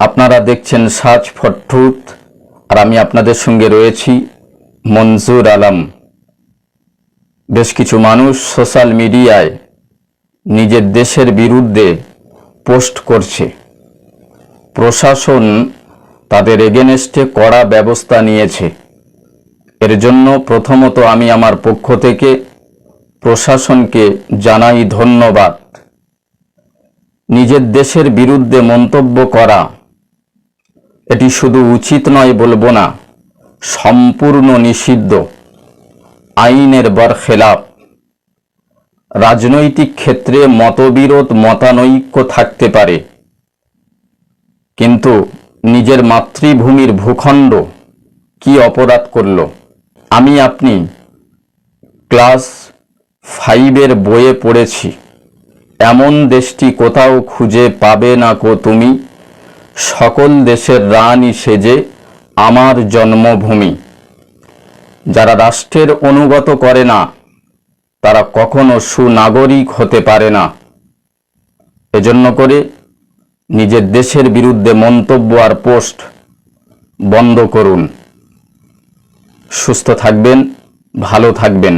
আপনারা দেখছেন search for truth আর আমি আপনাদের সঙ্গে রয়েছি মনজুর আলম। বেশ কিছু মানুষ সোশ্যাল মিডিয়ায় নিজের দেশের বিরুদ্ধে পোস্ট করছে। প্রশাসন তাদের এগেনস্টে কড়া ব্যবস্থা নিয়েছে। এর জন্য প্রথমত আমি আমার পক্ষ থেকে প্রশাসনকে জানাই ধন্যবাদ। নিজের দেশের বিরুদ্ধে মন্তব্য করা এটি শুধু উচিত নয় বলব না, সম্পূর্ণ নিষিদ্ধ। আইনের বরখেলাপ। রাজনৈতিক ক্ষেত্রে মতবিরোধ মতানৈক্য থাকতে পারে। কিন্তু নিজের মাতৃভূমির ভূখণ্ড কি অপরাধ করল? আমি, আপনি ক্লাস ফাইভের বইয়ে পড়েছি। এমন দেশটি কোথাও খুঁজে পাবে না কো তুমি? সকল দেশের রানী সেজে আমার জন্মভূমি। যারা রাষ্ট্রের অনুগত করে না, তারা কখনো সুনাগরিক হতে পারে না। এজন্য করে নিজের দেশের বিরুদ্ধে মন্তব্য আর পোস্ট বন্ধ করুন। সুস্থ থাকবেন, ভালো থাকবেন।